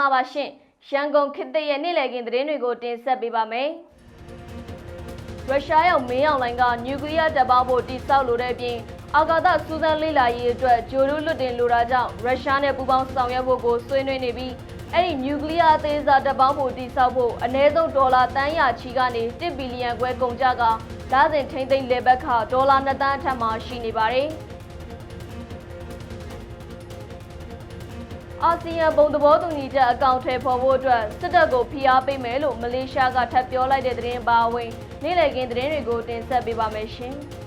္ဂလာပါရှင်ရန်ကုန်ခေတ်သစ်ရဲ့နေ့လည်ခင်းသတင်းတွေကိုတင်ဆက်ပေးပါမယ်ရုရှားရောက်မင်းအောင်လိုင်းကနျူကလ িয়ার တပ်ပေါင်းဖို့တိစောက်လိုတဲ့အပြင်အာကာသစူးစမ်းလေ့လာရေးအတွက်ဂျိုဒူးလွတ်တင်လိုတာကြောင့်ရုရှားနဲ့ပူးပေါင်းဆောင်ရွက်ဖို့ကိုဆွေးနွေးနေပြီးအဲ့ဒီနျူကလ িয়ার အသေးစားတပ်ပေါင်းဖို့တိစောက်ဖို့အနည်းဆုံးဒေါ်လာတန်းရာချီကနေ1ဘီလီယံခွဲကုန်ကျကလာစဉ်ထိမ့်သိမ့်လေဘက်ခဒေါ်လာ2သန်းအထက်မှာရှိနေပါတယ်။ အာဆီယံဘုံသဘောတူညီချက်အကောင့်ထဲပေါ်ဖို့အတွက်စစ်တပ်ကိုဖိအားပေးမယ်လို့မလေးရှားကထပ်ပြောလိုက်တဲ့သတင်းပါဝင်နေ့လည်ခင်းသတင်းတွေကိုတင်ဆက်ပေးပါမယ်ရှင်။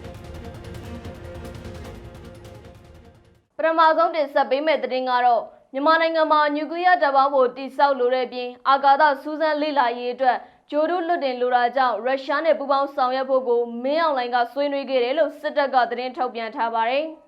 ပထမဆုံးတင်ဆက်ပေးမယ့်သတင်းကတော့မြန်မာနိုင်ငံမှာနျူကလ িয়ার တပ်ပေါင်းဖို့တိစောက်လိုတဲ့ပြင်အာကာသစူးစမ်းလေ့လာရေးအတွက်ဂျိုဒူးလွတ်တင်လိုတာကြောင့်ရုရှားနဲ့ပူးပေါင်းဆောင်ရွက်ဖို့ကိုမင်းအောင်လှိုင်ကဆွေးနွေးခဲ့တယ်လို့စစ်တပ်ကသတင်းထုတ်ပြန်ထားပါတယ်။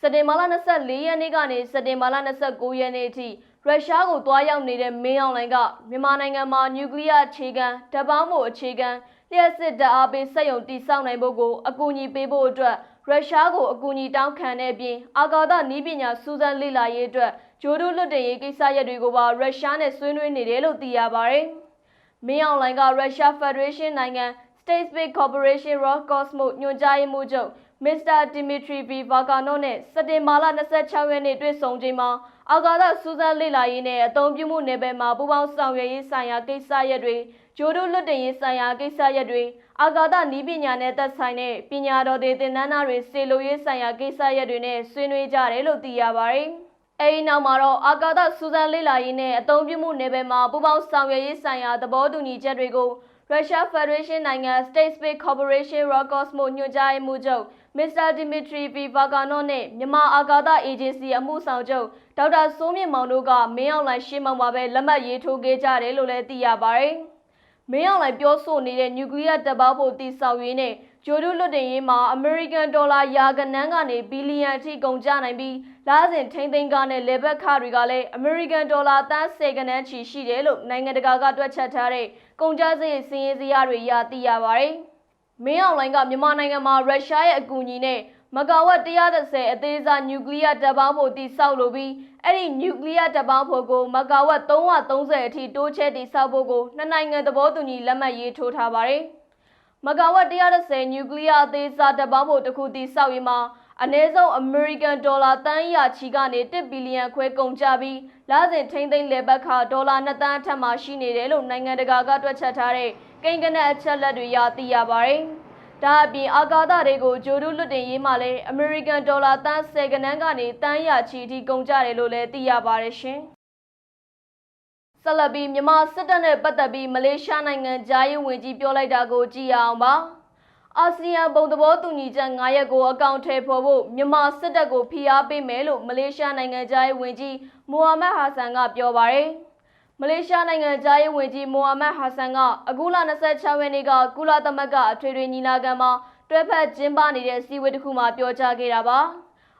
စက်တင်ဘာလ24ရက်နေ့ကနေစက်တင်ဘာလ29ရက်နေ့အထိရုရှားကိုတွားရောက်နေတဲ့မင်းအောင်လှိုင်ကမြန်မာနိုင်ငံမှာနျူကလ িয়ার အခြေခံဓာတ်ပေါင်းမှုအခြေခံလျှက်စစ်ဓာတ်အားပေးစက်ရုံတည်ဆောက်နိုင်ဖို့ကိုအကူအညီပေးဖို့အတွက်ရုရှားကိုအကူအညီတောင်းခံတဲ့အပြင်အာကာသနည်းပညာစူးစမ်းလေ့လာရေးအတွက်ဂျိုဒူးလွတ်တင်ရေးကိစ္စရပ်တွေကိုပါရုရှားနဲ့ဆွေးနွေးနေတယ်လို့သိရပါတယ်။မင်းအောင်လှိုင်ကရုရှားဖက်ဒရေးရှင်းနိုင်ငံ State Space Corporation Roscosmos ညွှန်ကြားရေးမှူးချုပ် မစ္စတာဒီမီထရီဗီဗာကာနိုနဲ့စက်တင်ဘာလ26ရက်နေ့တွေ့ဆုံချိန်မှာအာကာသစူးစမ်းလေ့လာရေးနဲ့အသုံးပြုမှုနယ်ပယ်မှာပူးပေါင်းဆောင်ရွက်ရေးဆိုင်ရာကိစ္စရပ်တွေဂျိုဒိုလွတ်တင်ရေးဆိုင်ရာကိစ္စရပ်တွေအာကာသနည်းပညာနဲ့သက်ဆိုင်တဲ့ပညာတော်တွေသင်တန်းသားတွေစေလိုရေးဆိုင်ရာကိစ္စရပ်တွေနဲ့ဆွေးနွေးကြတယ်လို့သိရပါတယ်။အဲဒီနောက်မှာတော့အာကာသစူးစမ်းလေ့လာရေးနဲ့အသုံးပြုမှုနယ်ပယ်မှာပူးပေါင်းဆောင်ရွက်ရေးဆိုင်ရာသဘောတူညီချက်တွေကို ရုရှားဖက်ဒရေးရှင်းနိုင်ငံ State Space Corporation Roscosmos ညွှန်ကြားရေးမှူးချုပ်မစ္စတာဒီမီထရီဗီဗာကာနိုနဲ့မြန်မာအာကာသအေဂျင်စီအမှုဆောင်ချုပ်ဒေါက်တာစိုးမြင့်မောင်တို့ကမင်းအောင်လှိုင်ရှင်းမောင်မှာပဲလက်မှတ်ရေးထိုးခဲ့ကြတယ်လို့လည်းသိရပါတယ်။မင်းအောင်လှိုင်ပြောဆိုနေတဲ့နျူကလ িয়ার တပ်ပေါင်းဖို့တည်ဆောက်ရေးနဲ့ ဂျိုဒူးလွတ်တင်ရေးမှာအမေရိကန်ဒေါ်လာရာကနန်းကနေဘီလီယံအထိကုန်ကျနိုင်ပြီးလာစဉ်ထိမ့်သိမ်းကားနဲ့လေဘက်ခတွေကလည်းအမေရိကန်ဒေါ်လာသန်း10ကနန်းချီရှိတယ်လို့နိုင်ငံတကာကတွက်ချက်ထားတဲ့ကုန်ကျစရိတ်စည်းရင်းစရာတွေရသိရပါတယ်။မင်းအောင်လှိုင်ကမြန်မာနိုင်ငံမှာရုရှားရဲ့အကူအညီနဲ့မကာဝတ်130အသေးစားနျူကလ িয়ার တပ်ပေါင်းဖို့တိစောက်လိုပြီးအဲ့ဒီနျူကလ িয়ার တပ်ပေါင်းဖို့ကိုမကာဝတ်330အထိတိုးချဲ့တိစောက်ဖို့ကိုနှစ်နိုင်ငံသဘောတူညီလက်မှတ်ရေးထိုးထားပါတယ်။ မကာဝတ်130နျူကလ িয়ার အသေးစားတပ်ပေါင်းဖို့တစ်ခုတိစောက်ရေးမှာအနည်းဆုံးအမေရိကန်ဒေါ်လာတန်းရာချီကနေ1ဘီလီယံခွဲကုန်ကျပြီးလစဉ်ထိမ့်သိမ်းလေဘက်ခဒေါ်လာ2တန်းအထက်မှာရှိနေတယ်လို့နိုင်ငံတကာကတွက်ချက်ထားတဲ့ကိန်းဂဏန်းအချက်လက်တွေရသိရပါတယ်။ဒါအပြင်အာကာသတွေကိုဂျိုဒူးလွတ်တင်ရေးမှာလည်းအမေရိကန်ဒေါ်လာတန်း10ကနန်းကနေတန်းရာချီအထိကုန်ကျတယ်လို့လည်းသိရပါတယ်ရှင်။ ဆက်လက်ပြီးမြန်မာစစ်တပ်နဲ့ပတ်သက်ပြီးမလေးရှားနိုင်ငံဂျာရေးဝန်ကြီးပြောလိုက်တာကိုကြည့်ရအောင်ပါ။အာဆီယံဘုံသဘောတူညီချက်9ရက်ကိုအကောင့်ထဲပေါ်ဖို့မြန်မာစစ်တပ်ကိုဖိအားပေးမယ်လို့မလေးရှားနိုင်ငံသားရေးဝန်ကြီးမိုဟာမက်ဟာဆန်ကပြောပါရယ်မလေးရှားနိုင်ငံသားရေးဝန်ကြီးမိုဟာမက်ဟာဆန်ကအခုလ26ရက်နေ့ကကုလသမဂ္ဂအထွေထွေညီလာခံမှာတွဲဖက်ကျင်းပနေတဲ့စီဝေးတစ်ခုမှာပြောကြားခဲ့တာပါ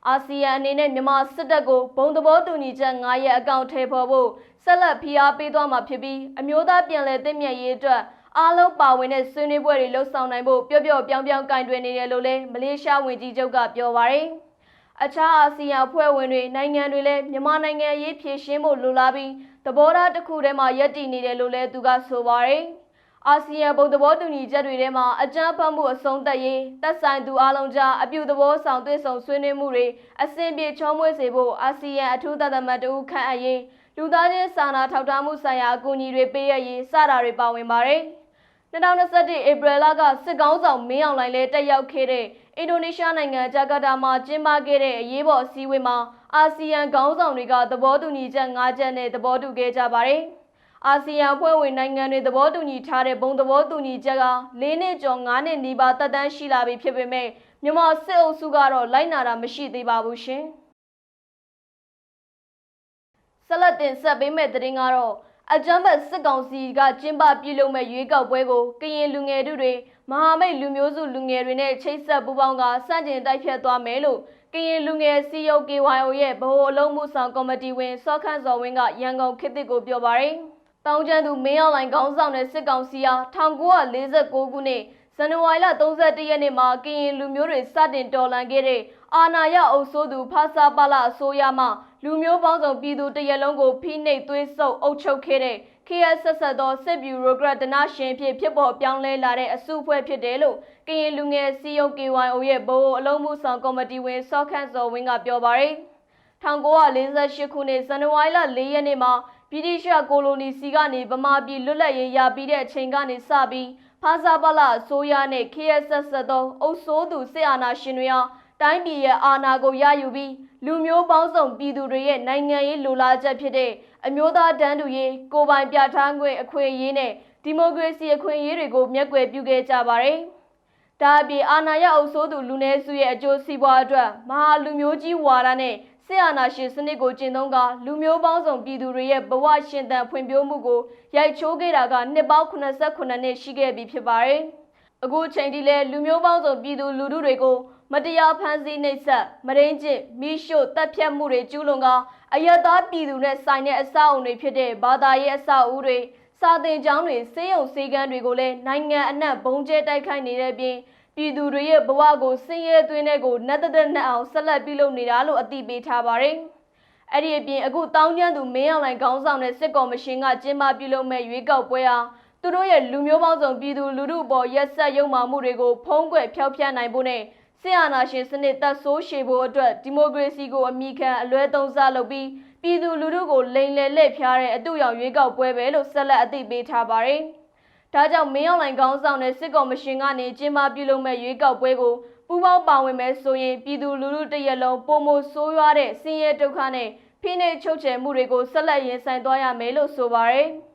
အာဆီယံအနေနဲ့မြန်မာစစ်တပ်ကိုဘုံသဘောတူညီချက်9ရက်အကောင့်ထဲပေါ်ဖို့ ဆက်လက်ဖိအားပေးသွားမှာဖြစ်ပြီးအမျိုးသားပြည်လဲသိမြတ်ရေးအတွက်အားလုံးပါဝင်တဲ့ဆွေးနွေးပွဲတွေလှုပ်ဆောင်နိုင်ဖို့ပျော့ပျော့ပြောင်းပြောင်းကင်တွင်နေတယ်လို့လည်းမလေးရှားဝန်ကြီးချုပ်ကပြောပါရယ်အခြားအာဆီယံအဖွဲ့ဝင်တွေနိုင်ငံတွေလည်းမြန်မာနိုင်ငံရေးဖြည့်ရှင်းဖို့လိုလားပြီးသဘောထားတစ်ခုတည်းမှာယက်တည်နေတယ်လို့လည်းသူကဆိုပါရယ်အာဆီယံဘုံသဘောတူညီချက်တွေထဲမှာအကြမ်းဖက်မှုအဆုံးသတ်ရေးသက်ဆိုင်သူအလုံးကြားအပြုသဘောဆောင်တွေ့ဆုံဆွေးနွေးမှုတွေအဆင်ပြေချောမွေ့စေဖို့အာဆီယံအထူးသတ်မှတ်တူခန့်အပ်ရေး လူသားချင်းစာနာထောက်ထားမှုဆိုင်ရာအကူအညီတွေပေးရရေးစတာတွေပါဝင်ပါတယ်။2021ဧပြီလကစစ်ကောင်းဆောင်မင်းအောင်လှိုင်လည်းတက်ရောက်ခဲ့တဲ့အင်ဒိုနီးရှားနိုင်ငံဂျကာတာမှာကျင်းပခဲ့တဲ့အရေးပေါ်အစည်းအဝေးမှာအာဆီယံခေါင်းဆောင်တွေကသဘောတူညီချက်၅ချက်နဲ့သဘောတူခဲ့ကြပါတယ်။အာဆီယံအဖွဲ့ဝင်နိုင်ငံတွေသဘောတူညီထားတဲ့ဘုံသဘောတူညီချက်က၄နှစ်ကျော်၅နှစ်နီးပါးတက်တန်းရှိလာပြီဖြစ်ပေမဲ့မြန်မာစစ်အုပ်စုကတော့လိုက်နာတာမရှိသေးပါဘူးရှင်။ ဆက်လက်တင်ဆက်ပေးမယ့်သတင်းကတော့အကြမ်းဖက်စစ်ကောင်စီကကျင်းပပြုလုပ်မဲ့ရွေးကောက်ပွဲကိုကရင်လူငယ်တို့တွေမဟာမိတ်လူမျိုးစုလူငယ်တွေနဲ့ချိတ်ဆက်ပူးပေါင်းကစန့်ကျင်တိုက်ဖြတ်သွားမယ်လို့ကရင်လူငယ်စီယုတ် KYO ရဲ့ဗဟိုအလုံးမှုဆောင်ကော်မတီဝင်စောခန့်စော်ဝင်းကရန်ကုန်ခေတ်သစ်ကိုပြောပါရယ်။တောင်ကျန်းသူမင်းအောင်လှိုင်ခေါင်းဆောင်တဲ့စစ်ကောင်စီဟာ1946ခုနှစ်ဇန်နဝါရီလ31ရက်နေ့မှာကရင်လူမျိုးတွေစတင်တော်လှန်ခဲ့တဲ့အာနာယအုပ်စိုးသူဖာစာပါလာအစိုးရမှ လူမျိုးပေါင်းစုံပြည်သူတရက်လုံးကိုဖိနှိပ်သွေးဆုပ်အုပ်ချုပ်ခဲ့တဲ့ KS ဆက်ဆက်သောစစ်ဗျူရိုကရက်ဒနာရှင်ဖြစ်ဖြစ်ပေါ်ပြောင်းလဲလာတဲ့အစုအဖွဲ့ဖြစ်တယ်လို့ကရင်လူငယ်စီယုံ KYO ရဲ့ဗဟိုအလုံးမှုဆောင်ကော်မတီဝင်စောခန့်စော်ဝင်းကပြောပါရယ်1948ခုနှစ်ဇန်နဝါရီလ4ရက်နေ့မှာဗြိတိရှကိုလိုနီစီကနေဗမာပြည်လွတ်လပ်ရေးရပြီးတဲ့အချိန်ကနေစပြီးဖာစာပလအစိုးရနဲ့ KS ဆက်သောအုပ်စိုးသူစစ်အာဏာရှင်တွေဟာ တိုင်းပြည်ရဲ့အာဏာကိုရယူပြီးလူမျိုးပေါင်းစုံပြည်သူတွေရဲ့နိုင်ငံရေးလိုလားချက်ဖြစ်တဲ့အမျိုးသားတန်းတူရေးကိုယ်ပိုင်ပြဋ္ဌာန်းခွင့်အခွင့်အရေးနဲ့ဒီမိုကရေစီအခွင့်အရေးတွေကိုမျက်ကွယ်ပြုခဲ့ကြပါတယ်။ဒါအပြင်အာဏာရအုပ်စိုးသူလူနည်းစုရဲ့အကျိုးစီးပွားအတွက်မဟာလူမျိုးကြီးဝါဒနဲ့စစ်အာဏာရှင်စနစ်ကိုကျင့်သုံးကလူမျိုးပေါင်းစုံပြည်သူတွေရဲ့ဘဝရှင်သန်ဖွံ့ဖြိုးမှုကိုရိုက်ချိုးခဲ့တာကနှစ်ပေါင်း89နှစ်ရှိခဲ့ပြီဖြစ်ပါတယ်။အခုချိန်ထိလဲလူမျိုးပေါင်းစုံပြည်သူလူထုတွေကို မတရားဖမ်းဆီးနှိပ်စက်မရင်းကျစ်မိရှို့တပ်ဖြတ်မှုတွေကျူးလွန်ကအယက်သားပြည်သူနဲ့ဆိုင်တဲ့အဆောက်အုံတွေဖြစ်တဲ့ဘာသာရေးအဆောက်အဦတွေစာသင်ကျောင်းတွေစေယုံစေကန်းတွေကိုလည်းနိုင်ငံအနှံ့ဘုံကျဲတိုက်ခိုက်နေတဲ့ပြင်ပြည်သူတွေရဲ့ဘဝကိုဆင်းရဲသွင်းတဲ့ကိုနတ်သက်နဲ့အောင်ဆက်လက်ပြုလုပ်နေတာလို့အသိပေးထားပါတယ်။အဲ့ဒီအပြင်အခုတောင်းကျမ်းသူမင်းအောင်လှိုင်ခေါင်းဆောင်တဲ့စစ်ကော်မရှင်ကကျင်းပပြုလုပ်မဲ့ရွေးကောက်ပွဲဟာသူတို့ရဲ့လူမျိုးပေါင်းစုံပြည်သူလူထုအပေါ်ရက်ဆက်ရုံမှမှုတွေကိုဖုံးကွယ်ဖျောက်ဖျက်နိုင်ဖို့နဲ့ ဆီယနာရှင်စနစ်တပ်ဆိုးရှည်ဖို့အတွက်ဒီမိုကရေစီကိုအမိခံအလွဲသုံးစားလုပ်ပြီးပြည်သူလူထုကိုလိမ်လည်လက်ဖျားတဲ့အတူရောင်ရွေးကောက်ပွဲပဲလို့ဆက်လက်အသိပေးထားပါတယ်။ဒါကြောင့်မင်းအောင်လှိုင်ခေါင်းဆောင်တဲ့စစ်ကော်မရှင်ကနေကျင်းပပြုလုပ်မဲ့ရွေးကောက်ပွဲကိုပူးပေါင်းပါဝင်မဲ့ဆိုရင်ပြည်သူလူထုတရက်လုံးပုံမဆိုးရွားတဲ့ဆင်းရဲဒုက္ခနဲ့ဖိနှိပ်ချုပ်ချယ်မှုတွေကိုဆက်လက်ရင်ဆိုင်သွားရမယ်လို့ဆိုပါတယ်။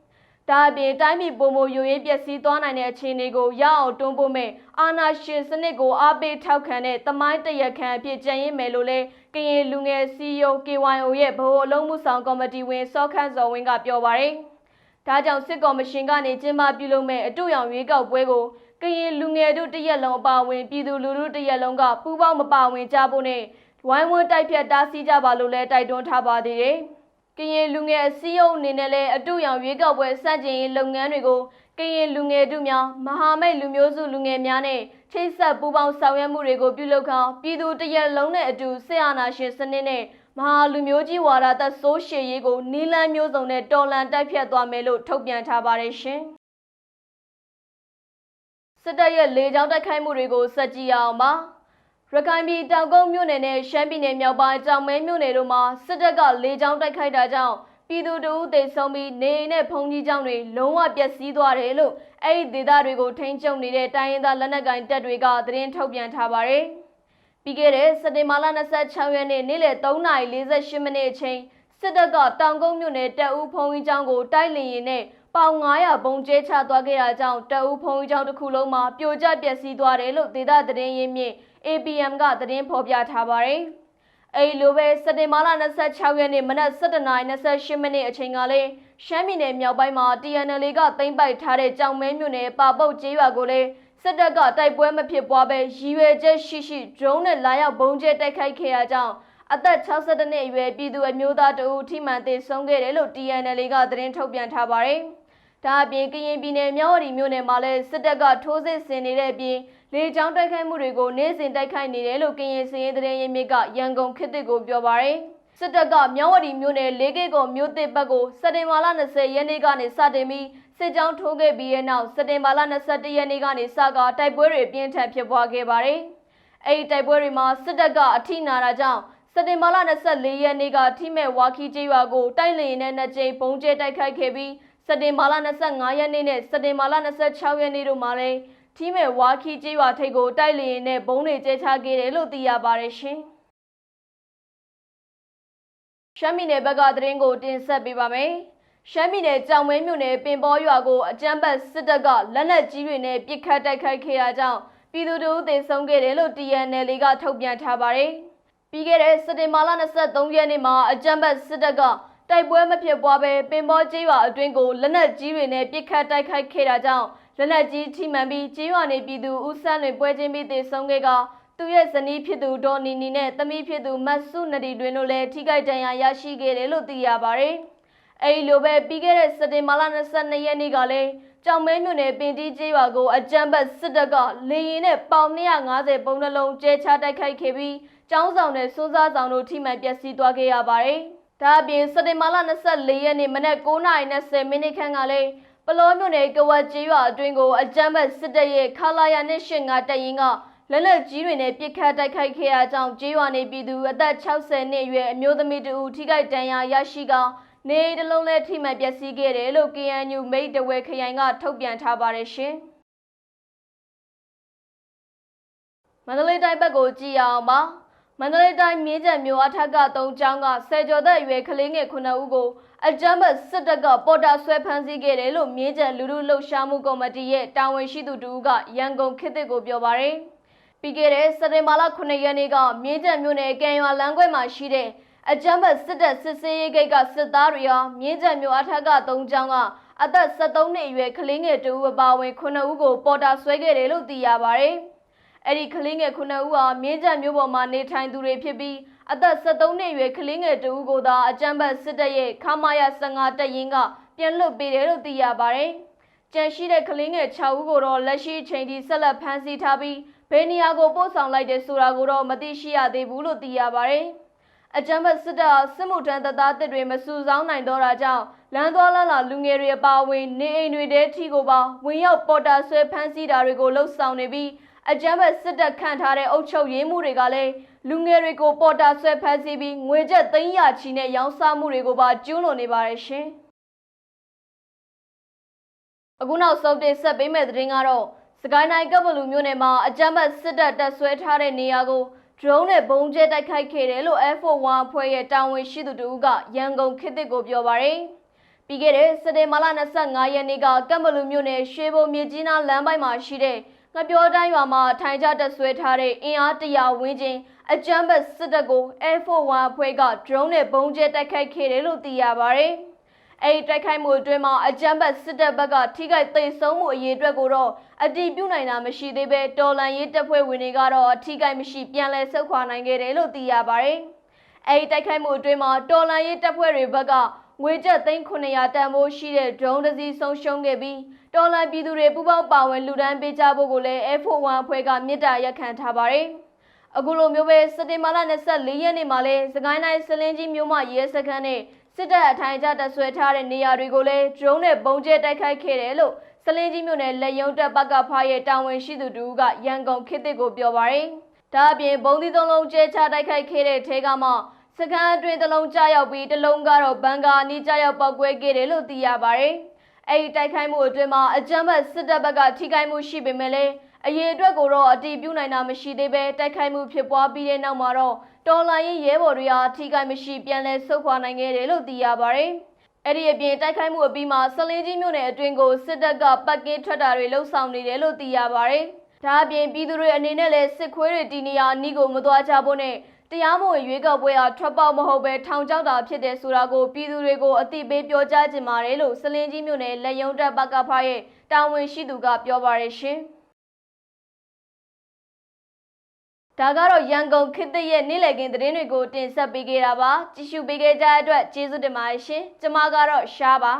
ဒါအပြင်တိုင်းပြည်ပုံမယိုရေးပျက်စီးသွားနိုင်တဲ့အခြေအနေကိုရအောင်တွန်းပို့မဲ့အာဏာရှင်စနစ်ကိုအားပေးထောက်ခံတဲ့တမိုင်းတရက်ခံအဖြစ်ကြံရင်းမယ်လို့လဲကရင်လူငယ်စီယုံ KYO ရဲ့ဗဟိုအလုံးမှုဆောင်ကော်မတီဝင်စောခန့်စော်ဝင်းကပြောပါရယ်ဒါကြောင့်စစ်ကော်မရှင်ကနေကျင်းပပြုလုပ်မဲ့အတူရောင်ရွေးကောက်ပွဲကိုကရင်လူငယ်တို့တရက်လုံးအပါဝင်ပြည်သူလူထုတရက်လုံးကပူးပေါင်းမပါဝင်ကြဖို့နဲ့ဝိုင်းဝန်းတိုက်ဖြတ်တားဆီးကြပါလို့လဲတိုက်တွန်းထားပါသေးတယ်။ ကရင်လူငယ်အစည်းအရုံးအနေနဲ့လည်းအတူရောင်ရွေးကောက်ပွဲစတင်ရေးလုပ်ငန်းတွေကိုကရင်လူငယ်တို့များမဟာမိတ်လူမျိုးစုလူငယ်များနဲ့ချိတ်ဆက်ပူးပေါင်းဆောင်ရွက်မှုတွေကိုပြုလုပ်ခါပြည်သူတရက်လုံးနဲ့အတူဆေးအာနာရှင်စနစ်နဲ့မဟာလူမျိုးကြီးဝါဒသက်ဆိုးရှည်ရေးကိုနီလန်းမျိုးစုံနဲ့တော်လန်တိုက်ဖြတ်သွားမယ်လို့ထုတ်ပြန်ထားပါတယ်ရှင်စစ်တပ်ရဲ့လေကြောင်းတိုက်ခိုက်မှုတွေကိုစက်ကြည့်အောင်ပါ ရခိုင်ပြည်တောင်ကုန်းမြို့နယ်နဲ့ရှမ်းပြည်နယ်မြောက်ပိုင်းကြောင်မဲမြို့နယ်တို့မှာစစ်တပ်ကလေကြောင်းတိုက်ခိုက်တာကြောင့်ပြည်သူတို့သေဆုံးပြီးနေအိမ်နဲ့ဘုံကြီးကျောင်းတွေလုံးဝပျက်စီးသွားတယ်လို့အဲ့ဒီဒေသတွေကိုထိန်းချုပ်နေတဲ့တိုင်းရင်းသားလက်နက်ကိုင်တပ်တွေကသတင်းထုတ်ပြန်ထားပါတယ်။ပြီးခဲ့တဲ့စက်တင်ဘာလ26ရက်နေ့နေ့လယ်3:48မိနစ်အချိန်စစ်တပ်ကတောင်ကုန်းမြို့နယ်တပ်ဦးဘုံကြီးကျောင်းကိုတိုက်လင်ရင်နဲ့ ပေါင်900ဘုံကျဲချသွားခဲ့တာကြောင့်တပ်ဦးဘုံကြီးကျောင်းတစ်ခုလုံးမှာပြိုကျပျက်စီးသွားတယ်လို့ဒေသသတင်းရင်းမြစ် APM ကသတင်းဖော်ပြထားပါတယ်။အဲဒီလိုပဲစက်တင်ဘာလ26ရက်နေ့မနက်7:28မိနစ်အချိန်ကလေးရှမ်းပြည်နယ်မြောက်ပိုင်းမှာ TNL ကသိမ်းပိုက်ထားတဲ့ကြောင်မဲမြို့နယ်ပါပုတ်ကျေးရွာကိုလည်းစစ်တပ်ကတိုက်ပွဲမဖြစ်ပွားပဲရည်ရွယ်ချက်ရှိရှိ drone နဲ့လာရောက်ဘုံကျဲတိုက်ခိုက်ခဲ့ရကြောင်းအသက်62နှစ်အရွယ်ပြည်သူအမျိုးသားတဦးထိမှန်သေဆုံးခဲ့တယ်လို့ TNL ကသတင်းထုတ်ပြန်ထားပါတယ်။ ဒါအပြင်ကရင်ပြည်နယ်မြောက်ဝတီမြို့နယ်မှာလည်းစစ်တပ်ကထိုးစစ်ဆင်နေတဲ့အပြင်လေကြောင်းတိုက်ခိုက်မှုတွေကိုနေ့စဉ်တိုက်ခိုက်နေတယ်လို့ကရင်စည်ရေးသတင်းရင်းမြစ်ကရန်ကုန်ခေတ်သစ်ကိုပြောပါရယ်စစ်တပ်ကမြောင်းဝတီမြို့နယ်လေးကိတ်ကုံမြို့သစ်ဘက်ကိုစက်တင်ဘာလ20ရက်နေ့ကနေစတင်ပြီးစစ်ကြောင်းထိုးခဲ့ပြီးတဲ့နောက်စက်တင်ဘာလ21ရက်နေ့ကနေစကတိုက်ပွဲတွေပြင်းထန်ဖြစ်ပွားခဲ့ပါတယ်။အဲဒီတိုက်ပွဲတွေမှာစစ်တပ်ကအထိနာတာကြောင့်စက်တင်ဘာလ24ရက်နေ့ကထိမဲ့ဝါခီကျေးရွာကိုတိုက်လေရင်နဲ့နှစ်ကြိမ်ပုံကျဲတိုက်ခိုက်ခဲ့ပြီး စက်တင်ဘာလ25ရက်နေ့နဲ့စက်တင်ဘာလ26ရက်နေ့တို့မှာလည်းထီးမဲ့ဝါခီကျေးရွာထိပ်ကိုတိုက်လေရင်နဲ့ဘုံတွေကျဲချခဲ့တယ်လို့သိရပါတယ်ရှင်။ရှမ်းပြည်နယ်ဘက်ကသတင်းကိုတင်ဆက်ပေးပါမယ်။ရှမ်းပြည်နယ်ကြောင်မဲမြို့နယ်ပင်ပေါ်ရွာကိုအကြမ်းဖက်စစ်တပ်ကလက်နက်ကြီးတွေနဲ့ပစ်ခတ်တိုက်ခိုက်ခဲ့တာကြောင့်ပြည်သူတို့သေဆုံးခဲ့တယ်လို့ TNL ကထုတ်ပြန်ထားပါတယ်။ပြီးခဲ့တဲ့စက်တင်ဘာလ23ရက်နေ့မှာအကြမ်းဖက်စစ်တပ်က တိုက်ပွဲမဖြစ်ပွားဘဲပင်ပေါ်ကျေးရွာအတွင်းကိုလက်နက်ကြီးတွေနဲ့ပစ်ခတ်တိုက်ခိုက်ခဲ့တာကြောင့်လက်နက်ကြီးထိမှန်ပြီးကျေးရွာနေပြည်သူဦးဆန်းတွေပွဲချင်းပြီးသေဆုံးခဲ့ကသူရဲ့ဇနီးဖြစ်သူဒေါ်နီနီနဲ့သမီးဖြစ်သူမတ်စုနဒီတွင်တို့လည်းထိခိုက်ဒဏ်ရာရရှိခဲ့တယ်လို့သိရပါတယ်။အဲဒီလိုပဲပြီးခဲ့တဲ့စက်တင်ဘာလ22ရက်နေ့ကလည်းကြောင်မဲမြို့နယ်ပင်တီးကျေးရွာကိုအကြမ်းဖက်စစ်တပ်ကလေရင်နဲ့ပေါင်250ပုံနှလုံးကျဲချတိုက်ခိုက်ခဲ့ပြီးကျောင်းဆောင်နဲ့စိုးစားဆောင်တို့ထိမှန်ပျက်စီးသွားခဲ့ရပါတယ်။ ဒါအပြင်စက်တင်ဘာလ24ရက်နေ့မနက်9:20မိနစ်ခန့်ကလည်းပလောမြို့နယ်ကဝတ်ကျေးရွာအတွင်းကိုအကြမ်းဖက်စစ်တပ်ရဲ့ခလာယာနဲ့ရှင်ကတပ်ရင်းကလက်လက်ကြီးတွေနဲ့ပစ်ခတ်တိုက်ခိုက်ခဲ့ရကြောင်းကျေးရွာနေပြည်သူအသက်60နှစ်အရွယ်အမျိုးသမီးတဦးထိခိုက်ဒဏ်ရာရရှိကာနေအိမ်တစ်လုံးလဲထိမှန်ပျက်စီးခဲ့တယ်လို့ KNU မိတ်တဝဲခရိုင်ကထုတ်ပြန်ထားပါတယ်ရှင်။မန္တလေးတိုင်းဘက်ကိုကြည့်ရအောင်ပါ။ မန္တလေးတိုင်းမြင်းကျန်မြို့အထက်က3ကျောင်းကဆယ်ကျော်သက်အရွယ်ကလေးငယ်9ဦးကိုအကြမ်းဖက်စစ်တပ်ကပေါ်တာဆွဲဖမ်းဆီးခဲ့တယ်လို့မြင်းကျန်လူလူလှုပ်ရှားမှုကော်မတီရဲ့တာဝန်ရှိသူတူကရန်ကုန်ခေတ်သစ်ကိုပြောပါရယ်။ပြီးခဲ့တဲ့စက်တင်ဘာလ9ရက်နေ့ကမြင်းကျန်မြို့နယ်ကံရွာလမ်းခွဲမှာရှိတဲ့အကြမ်းဖက်စစ်တပ်စစ်ဆေးရေးဂိတ်ကစစ်သားတွေဟာမြင်းကျန်မြို့အထက်က3ကျောင်းကအသက်73နှစ်အရွယ်ကလေးငယ်တူအပါအဝင်9ဦးကိုပေါ်တာဆွဲခဲ့တယ်လို့သိရပါရယ်။ အဲ့ဒီကလေးငယ်9ဦးဟာမြင်းကျန်မြို့ပေါ်မှာနေထိုင်သူတွေဖြစ်ပြီးအသက်73နှစ်အရွယ်ကလေးငယ်တူကိုသာအကြမ်းဖက်စစ်တပ်ရဲ့ခမာယာ15တပ်ရင်းကပြန်လွတ်ပေးတယ်လို့သိရပါရယ်။ကြန့်ရှိတဲ့ကလေးငယ်6ဦးကိုတော့လက်ရှိအချိန်ထိဆက်လက်ဖမ်းဆီးထားပြီးဘယ်နေရာကိုပို့ဆောင်လိုက်တယ်ဆိုတာကိုတော့မသိရှိရသေးဘူးလို့သိရပါရယ်။အကြမ်းဖက်စစ်တပ်ဟာစစ်မှုထမ်းတပ်သားတစ်တွေမစုဆောင်းနိုင်တော့တာကြောင့်လမ်းသွားလမ်းလာလူငယ်တွေအပါအဝင်နေအိမ်တွေထဲထိကိုပါဝင်ရောက်ပေါ်တာဆွဲဖမ်းဆီးတာတွေကိုလှုပ်ဆောင်နေပြီး အကြမ်းဖက်စစ်တပ်ခန့်ထားတဲ့အုပ်ချုပ်ရေးမှုတွေကလည်းလူငယ်တွေကိုပေါ်တာဆွဲဖမ်းဆီးပြီးငွေကျပ်သိန်းရာချီနဲ့ရောင်းစားမှုတွေကိုပါကျူးလွန်နေပါတယ်ရှင်။အခုနောက်ဆုံးတင်ဆက်ပေးမယ့်သတင်းကတော့စကိုင်းတိုင်းကပ်ဘလူမြို့နယ်မှာအကြမ်းဖက်စစ်တပ်တပ်ဆွဲထားတဲ့နေရာကို drone နဲ့ပုံကျဲတိုက်ခိုက်ခဲ့တယ်လို့ F41 အဖွဲ့ရဲ့တာဝန်ရှိသူတို့ကရန်ကုန်ခေတ်သစ်ကိုပြောပါရယ်။ပြီးခဲ့တဲ့စက်တင်ဘာလ25ရက်နေ့ကကမ်ဘလူမြို့နယ်ရွှေဘုံမြေကြီးနားလမ်းပိုင်းမှာရှိတဲ့ ငပြောတိုင်းရွာမှာထိုင်ကြတက်ဆွဲထားတဲ့အင်အားတရာဝန်းကျင်အကြမ်းဖက်စစ်တပ်ကို F41 အဖွဲ့က drone နဲ့ပုံကျဲတိုက်ခိုက်ခဲ့တယ်လို့သိရပါရယ်။အဲဒီတိုက်ခိုက်မှုအတွင်းမှာအကြမ်းဖက်စစ်တပ်ဘက်ကထိခိုက်သိမ်းဆုံးမှုအရေးအတွက်ကိုတော့အတည်ပြုနိုင်တာမရှိသေးပဲတော်လန်ရေးတပ်ဖွဲ့ဝင်တွေကတော့အထိခိုက်မရှိပြန်လည်ဆုတ်ခွာနိုင်ခဲ့တယ်လို့သိရပါတယ်။အဲဒီတိုက်ခိုက်မှုအတွင်းမှာတော်လန်ရေးတပ်ဖွဲ့တွေဘက်က ငွေကျပ်သိန်း900တန်ဖိုးရှိတဲ့ drone တစ်စီးဆုံးရှုံးခဲ့ပြီးတော်လန်ပြည်သူတွေပူးပေါင်းပါဝင်လူဒန်းပေးကြဖို့ကိုလည်း F41 အဖွဲ့ကမြစ်တာရက်ခံထားပါတယ်။အခုလိုမျိုးပဲစက်တင်ဘာလ24ရက်နေ့မှာလဲစကိုင်းတိုင်းစလင်းကြီးမြို့မှာရဲစခန်းနဲ့စစ်တပ်အထိုင်ကျတပ်ဆွဲထားတဲ့နေရာတွေကိုလည်း drone နဲ့ပုံကျဲတိုက်ခိုက်ခဲ့တယ်လို့စလင်းကြီးမြို့နယ်လက်ယုံတပ်ဘက်ကဖားရဲ့တာဝန်ရှိသူတူကရန်ကုန်ခေတ်သစ်ကိုပြောပါရယ်။ဒါအပြင်ဘုံသီးသုံးလုံးကျဲချတိုက်ခိုက်ခဲ့တဲ့ထဲကမှ စခန်းအတွင်းတစ်လုံးကြားရောက်ပြီးတစ်လုံးကတော့ဘန်ကာအနီးကြားရောက်ပောက်ကွဲခဲ့တယ်လို့သိရပါရယ်။အဲဒီတိုက်ခိုက်မှုအတွင်းမှာအကြမ်းဖက်စစ်တပ်ဘက်ကထိခိုက်မှုရှိပေမဲ့လည်းအရေးအတွက်ကိုတော့အတိပြုနိုင်တာမရှိသေးပဲတိုက်ခိုက်မှုဖြစ်ပွားပြီးတဲ့နောက်မှာတော့တော်လိုင်းရင်ရဲဘော်တွေဟာထိခိုက်မရှိပြန်လည်ဆုတ်ခွာနိုင်ခဲ့တယ်လို့သိရပါရယ်။အဲ့ဒီအပြင်တိုက်ခိုက်မှုအပြီးမှာဆလင်းကြီးမြို့နယ်အတွင်းကိုစစ်တပ်ကပတ်ကင်းထွက်တာတွေလှုပ်ဆောင်နေတယ်လို့သိရပါရယ်။ဒါအပြင်ပြည်သူတွေအနေနဲ့လည်းစစ်ခွေးတွေတီနေရအနီးကိုမသွားကြဖို့နဲ့ တရားမဝင်ရွေးကောက်ပွဲဟာထွက်ပေါက်မဟုတ်ပဲထောင်ချောက်တာဖြစ်တယ်ဆိုတာကိုပြည်သူတွေကိုအသိပေးပြောကြားခြင်းပါတယ်လို့စလင်းကြီးမြို့နယ်လက်ယုံတပ်ဘကဖားရဲ့တာဝန်ရှိသူကပြောပါရရှင်။ဒါကတော့ရန်ကုန်ခေတ်သစ်ရဲ့နေ့လည်ခင်းသတင်းတွေကိုတင်ဆက်ပေးခဲ့တာပါကြည့်ရှုပေးခဲ့ကြတဲ့အတွက်ကျေးဇူးတင်ပါတယ်ရှင်ကျမကတော့ရှားပါ